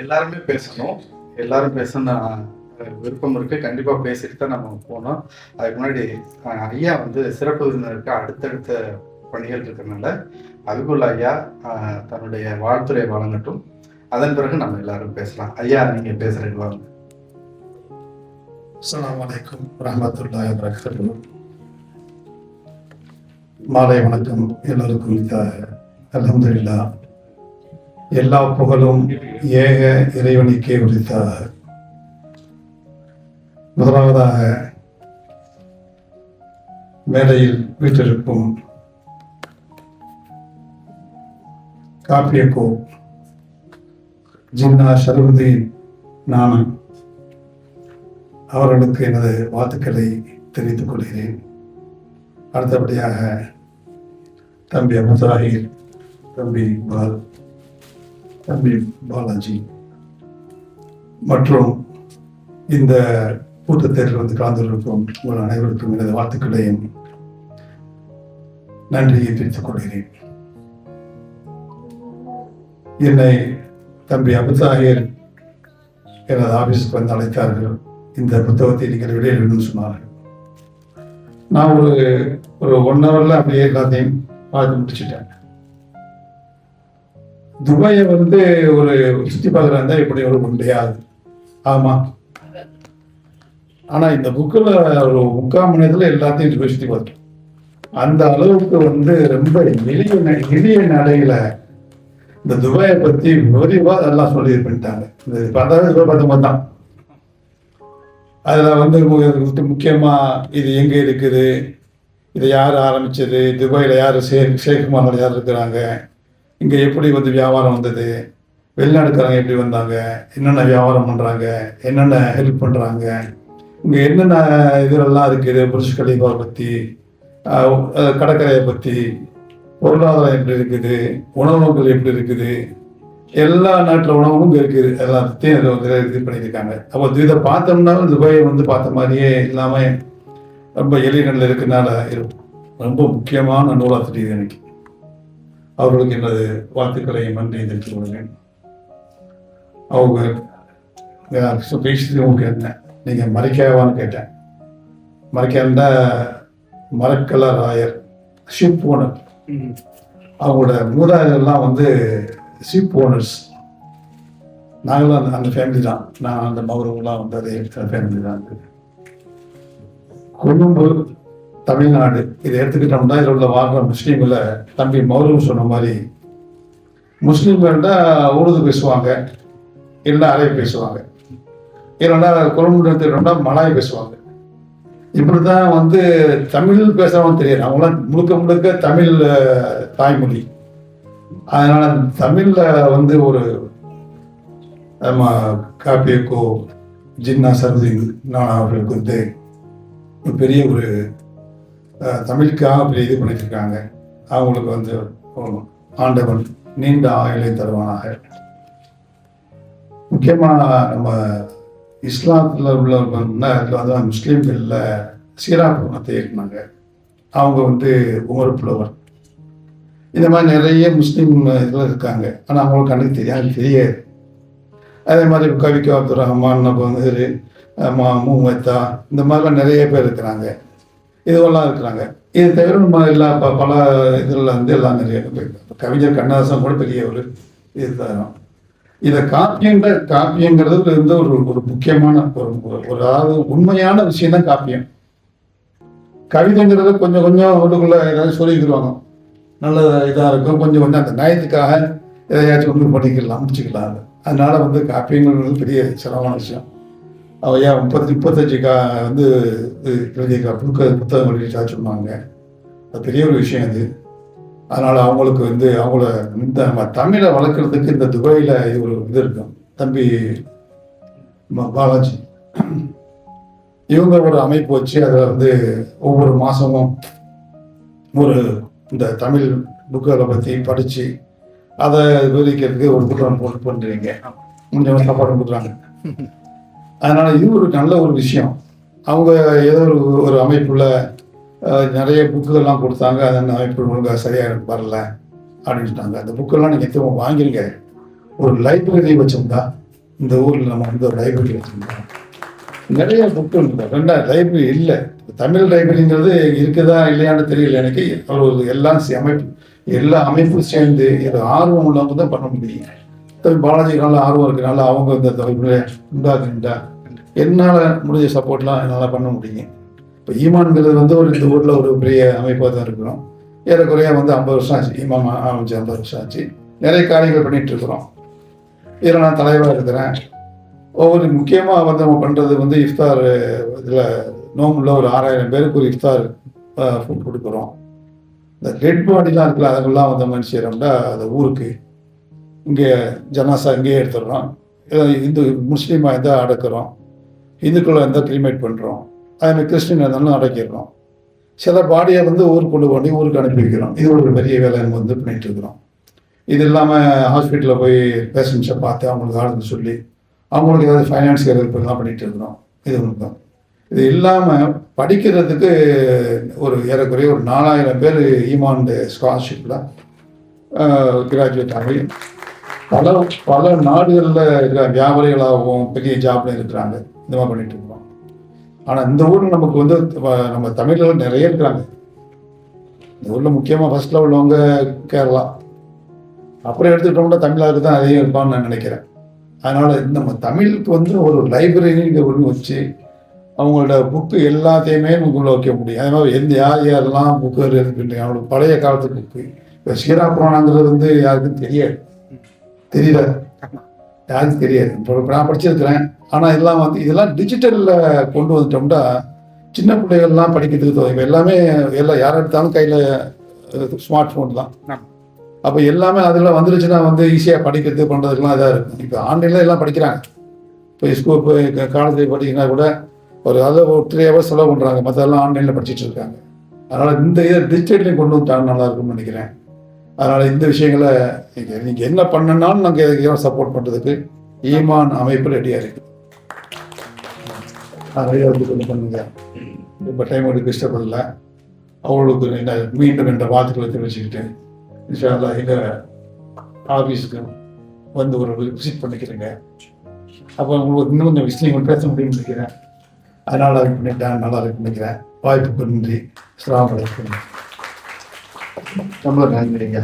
எல்லாருமே பேசணும். எல்லாரும் பேசணும் விருப்பம் இருக்கு. கண்டிப்பா பேசிட்டு தான் நம்ம போனோம் அதுக்கு முன்னாடி ஐயா வந்து சிறப்பு விருந்தினருக்கு அடுத்தடுத்த பணிகள் இருக்கிறதுனால அதுக்குள்ள ஐயா தன்னுடைய வாழ்த்துறை வழங்கட்டும். அதன் பிறகு நம்ம எல்லாரும் பேசலாம். ஐயா நீங்க பேசுறீங்க வாங்க அஸ்ஸலாமு அலைக்கும் வரஹ்மத்துல்லாஹி வபரகாத்துஹு. மாலை வணக்கம். எல்லோருக்கும் அலமதுல்லா எல்லா புகழும் ஏக இறைவனுக்கே உரித்தாக முதலாவதாக மேடையில் காப்பிய காப்பியக்கோ ஜின்னா ஷரவுதீன் நானன் அவர்களுக்கு எனது வாழ்த்துக்களை தெரிவித்துக் கொள்கிறேன். அடுத்தபடியாக தம்பி அபுதாஹிர் தம்பி பால். தம்பி பாலாஜி. மற்றும் இந்த கூட்டத்தில் வந்து கலந்திருக்கும் உங்கள் அனைவருக்கும் எனது வாழ்த்துக்களையும் நன்றியை தெரிவித்துக் கொள்கிறேன். என்னை தம்பி அபுதாஹிர் எனது ஆபீஸுக்கு வந்து அழைத்தார்கள். இந்த புத்தகத்தை நீங்கள் வெளியிடணும்னு சொன்னார்கள். நான் ஒரு ஒரு ஒன் ஹவர்ல அப்படியே எல்லாத்தையும் பார்த்து முடிச்சுட்டேன். துபாயை வந்து ஒரு சுத்தி பார்க்குறாங்க இப்படி ஒரு முடியாது ஆமா. ஆனா இந்த புக்கில் ஒரு முக்கால் மணி நேரத்தில் எல்லாத்தையும் போய் சுற்றி பார்த்தோம் அந்த அளவுக்கு வந்து ரொம்ப எளிய எளிய நடையில இந்த துபாயை பத்தி விரிவா எல்லாம் சொல்லி பண்ணிட்டாங்க இந்த பத்தாவது ரூபாய் பத்தொன்பது தான். அதில் வந்து முக்கியமாக இது எங்கே இருக்குது? இதை யார் ஆரம்பிச்சது? துபாயில் யார் ஷே ஷேக் முகமது யார் இருக்கிறாங்க? இங்கே எப்படி வந்து வியாபாரம் வந்தது? வெளிநாடுக்காரங்க எப்படி வந்தாங்க? என்னென்ன வியாபாரம் பண்ணுறாங்க என்னென்ன ஹெல்ப் பண்ணுறாங்க இங்கே என்னென்ன இதெல்லாம் இருக்குது புருஷ் கலிஃபா பற்றி கடற்கரையை பற்றி பொருளாதாரம் எப்படி இருக்குது? உணவுகள் எப்படி இருக்குது? எல்லா நாட்டில் உணவும் இங்கே இருக்குது. எல்லாத்தையும் இதில் வந்து இது பண்ணியிருக்காங்க. அப்போ இதை பார்த்தோம்னா துபாயை வந்து பார்த்த மாதிரியே இல்லாமல் ரொம்ப எளிய நிலையில் இருக்கனால இருக்கும் ரொம்ப முக்கியமான நூலாக தெரியுது எனக்கு அவர்களுக்கு எனது வாழ்த்துக்களை நன்றி தெரிவித்துக் கொள்கிறேன். அவங்க பேசிட்டு உங்களுக்கு என்ன? நீங்கள் மறைக்காவான்னு கேட்டேன். மறைக்காண்டா மரக்கல ராயர் ஷிப் ஓனர். அவங்களோட மூதாதையெல்லாம் வந்து ஷிப் ஓனர்ஸ். நாங்களும் அந்த அந்த ஃபேமிலி தான். நான் அந்த மகரவங்களாம் வந்து அதே ஃபேமிலி தான். இருக்குது கொழும்பு தமிழ்நாடு. இதை எடுத்துக்கிட்டோம்னா இதில் உள்ள வாழ்ற முஸ்லீம்ல தம்பி மௌரம் சொன்ன மாதிரி முஸ்லீம்கள்டா உருது பேசுவாங்க இல்லை அரபி பேசுவாங்க. இல்லைன்னா குரம்புன்றா மலாய் பேசுவாங்க. இப்படி தான் வந்து தமிழ் பேசுறவங்க தெரியாது. அவங்களாம் முழுக்க முழுக்க தமிழ் தாய்மொழி. அதனால தமிழ்ல வந்து ஒரு நம்ம காப்பியக்கோ ஜின்னா சரதி நான் அவர்களுக்கு வந்து ஒரு பெரிய ஒரு தமிழுக்காக அப்படி இது பண்ணிட்டுருக்காங்க. அவங்களுக்கு வந்து ஆண்டவன் நீண்ட ஆயுளை தருவானாக. முக்கியமாக நம்ம இஸ்லாத்தில் உள்ளவர்கள் அதான் முஸ்லீம்களில் சீரா புராணத்தை ஏற்றினாங்க. அவங்க வந்து உமர் புலவர். இந்த மாதிரி நிறைய முஸ்லீம் இதில் இருக்காங்க. ஆனால் அவங்களுக்கு கண்ணுக்கு தெரியாது தெரியாது. அதே மாதிரி கவிக்கு அப்துல் ரஹ்மான் வந்து மா மூமத்தா இந்த மாதிரிலாம் நிறைய பேர் இருக்கிறாங்க. இதுவெல்லாம் இருக்கிறாங்க. இது தவிர நம்ம எல்லா ப- பல இதில் வந்து எல்லாம் நிறைய கவிஞர் கண்ணதாசன் கூட பெரிய ஒரு இதுதான். இதை காப்பியங்கிற காப்பியங்கிறது வந்து ஒரு ஒரு முக்கியமான ஒரு ஒரு- அதாவது உண்மையான விஷயம் தான் காப்பியம். கவிதைங்கிறது கொஞ்சம் கொஞ்சம் உள்ளுக்குள்ள ஏதாவது சொல்லிக்கிடுவாங்க. நல்ல இதாக இருக்கும். கொஞ்சம் கொஞ்சம் அந்த நயத்துக்காக எதையாச்சும் ஒன்று பண்ணிக்கலாம் முடிச்சுக்கலாம் அதனால வந்து காப்பியங்கிறது பெரிய சிரமமான விஷயம். அவையா முப்பத்தி முப்பத்தஞ்சு கா வந்து இது எழுதிய கா- புக்க புத்தகம் வெளியிட்டா சொன்னாங்க அது பெரிய ஒரு விஷயம் அது. அதனால அவங்களுக்கு வந்து அவங்கள இந்த நம்ம தமிழை வளர்க்குறதுக்கு இந்த துபாயில் ஒரு இது இருக்கும். தம்பி பாலாஜி. இவங்க ஒரு அமைப்பு வச்சு அதில் வந்து ஒவ்வொரு மாதமும் ஒரு இந்த தமிழ் புக்குகளை பற்றி படித்து அதை விவரிக்கிறதுக்கு ஒரு புத்தகம் போட்டு பண்ணுறீங்க கொஞ்சம் சாப்பாடு கொடுக்குறாங்க. அதனால இது ஒரு நல்ல ஒரு விஷயம். அவங்க ஏதோ ஒரு ஒரு அமைப்புள்ள நிறைய புக்குகள்லாம் கொடுத்தாங்க. அந்த அமைப்பு ஒழுங்காக சரியாக எனக்கு வரல அப்படின்ட்டாங்க. அந்த புக்கெல்லாம் நீங்கள் திரும்ப வாங்கிருங்க. ஒரு லைப்ரரி வச்சோம்னா இந்த ஊரில் நம்ம வந்து ஒரு லைப்ரரி வச்சுருந்தோம். நிறைய புக்கு ரெண்டா லைப்ரரி இல்லை. தமிழ் லைப்ரரிங்கிறது இருக்குதா இல்லையான்னு தெரியல எனக்கு. அவர் ஒரு எல்லாம் சே- அமைப்பு எல்லா அமைப்பும் சேர்ந்து இது ஆர்வம் உள்ளவங்க தான் பண்ண முடியும். தமிழ் பாலாஜினால ஆர்வம் இருக்கிறனால அவங்க இந்த தலைப்புல உண்டாக்குண்டா என்னால் முடிஞ்ச சப்போர்ட்லாம் என்னால் பண்ண முடியும் இப்போ ஈமான்கிறது வந்து ஒரு இந்த ஊரில் ஒரு பெரிய அமைப்பாக தான் இருக்கிறோம். ஏறக்குறைய வந்து ஐம்பது வருஷம் ஆச்சு. ஈமாம் ஆரம்பிச்சு ஐம்பது வருஷம் ஆச்சு. நிறைய காரியங்கள் பண்ணிட்டு இருக்கிறோம். இதில் நான் தலைவராக இருக்கிறேன். ஒவ்வொரு முக்கியமாக வந்து நம்ம பண்ணுறது வந்து இஃப்தார் இதில் நோம்புல ஒரு ஆறாயிரம் பேருக்கு ஒரு இஃப்தார் ஃபுட் கொடுக்குறோம். இந்த டெட் பாடிலாம் இருக்குல்ல அதுக்கெல்லாம் வந்து நம்ம செய்கிறோம்னா அந்த ஊருக்கு இங்கே ஜனாசா இங்கேயே எடுத்துடுறோம். இந்து முஸ்லீமாக இருந்தால் அடக்கிறோம். இந்துக்களை இருந்தால் கிரிமேட் பண்ணுறோம் அதேமாதிரி கிறிஸ்டின் இருந்தாலும் அடக்கிடுறோம். சில பாடியை வந்து ஊருக்கு கொண்டு போய் ஊருக்கு அனுப்பி வைக்கிறோம் இது ஒரு பெரிய வேலை நம்ம வந்து பண்ணிகிட்டு இருக்கிறோம். இது இல்லாமல் ஹாஸ்பிட்டலில் போய் பேஷண்ட்ஸை பார்த்து அவங்களுக்கு ஆளுங்க சொல்லி அவங்களுக்கு ஏதாவது ஃபைனான்ஸ் ஹெல்ப் பண்ணிகிட்டு இருக்கிறோம். இது ஒன்று தான். இது இல்லாமல் படிக்கிறதுக்கு ஒரு ஏறக்குறைய ஒரு நாலாயிரம் பேர் ஈமாண்டு ஸ்காலர்ஷிப்பில் கிராஜுவேட் ஆகி பல பல நாடுகளில் இருக்கிற வியாபாரிகளாகவும் பெரிய ஜாப்லையும் இருக்கிறாங்க. இந்த மாதிரி பண்ணிட்டு இருக்கிறோம் ஆனால் இந்த ஊரில் நமக்கு வந்து வ- நம்ம தமிழர்கள் நிறைய இருக்கிறாங்க. இந்த ஊரில் முக்கியமாக ஃபர்ஸ்ட்ல உள்ளவங்க கேரளா. அப்புறம் எடுத்துக்கிட்டோம்னா தமிழாவுக்கு தான் அதிகம் இருப்பான்னு நான் நினைக்கிறேன். அதனால நம்ம தமிழுக்கு வந்து ஒரு லைப்ரரிங்கிற ஒன்று வச்சு அவங்களோட புக்கு எல்லாத்தையுமே நமக்குள்ள வைக்க முடியும். அதே மாதிரி எந்த யார் யாரெல்லாம் புக்கு இருக்குன்றீங்க அவங்களோட பழைய காலத்து புக்கு இப்போ சீரா புராணங்கிறது வந்து யாருக்கும் தெரியாது. தெரியல. யாருக்கும் தெரியாது இப்போ இப்ப நான் படிச்சிருக்கிறேன். ஆனால் இதெல்லாம் வந்து இதெல்லாம் டிஜிட்டலில் கொண்டு வந்துட்டோம்னா சின்ன பிள்ளைகள்லாம் படிக்கிறதுக்கு தோணும் இப்போ எல்லாமே எல்லாம் யார் எடுத்தாலும் கையில் ஸ்மார்ட் ஃபோன் தான். அப்போ எல்லாமே அதில் வந்துருச்சுன்னா வந்து ஈஸியாக படிக்கிறது பண்ணுறதுக்குலாம் இதாக இருக்கும். இப்போ ஆன்லைனில் எல்லாம் படிக்கிறாங்க. இப்போ ஸ்கூல் போய் காலேஜ் படிக்கிறா கூட ஒரு அதை ஒரு த்ரீ ஹவர்ஸ் செலவு பண்ணுறாங்க மற்றெல்லாம் ஆன்லைனில் படிச்சிட்டு இருக்காங்க. அதனால் இந்த இதை டிஜிட்டலையும் கொண்டு வந்துட்டாங்க நல்லா இருக்கும்னு நினைக்கிறேன். அதனால் இந்த விஷயங்களை நீங்கள் நீங்கள் என்ன பண்ணனாலும் நாங்கள் எதுக்கு சப்போர்ட் பண்ணுறதுக்கு ஈமான் அமைப்பு ரெடியாக இருக்குது நிறைய வந்து கொஞ்சம் பண்ணுங்க. இப்போ டைம் எடுக்க இஷ்டப்படல அவங்களுக்கு என்ன மீண்டும் என்ற வார்த்தைகளை தெரிவிச்சுக்கிட்டு இன்ஷால்லா எங்கள் ஆஃபீஸுக்கு வந்து ஒரு விசிட் பண்ணிக்கிறேங்க. அப்போ உங்களுக்கு இன்னும் கொஞ்சம் விஷயம் பேச முடியும்னு நினைக்கிறேன். அதனால் அது பண்ணிட்டேன் நல்லா இருக்குன்னு நினைக்கிறேன். வாய்ப்புக்கு நன்றி. trong luật anh gì nhỉ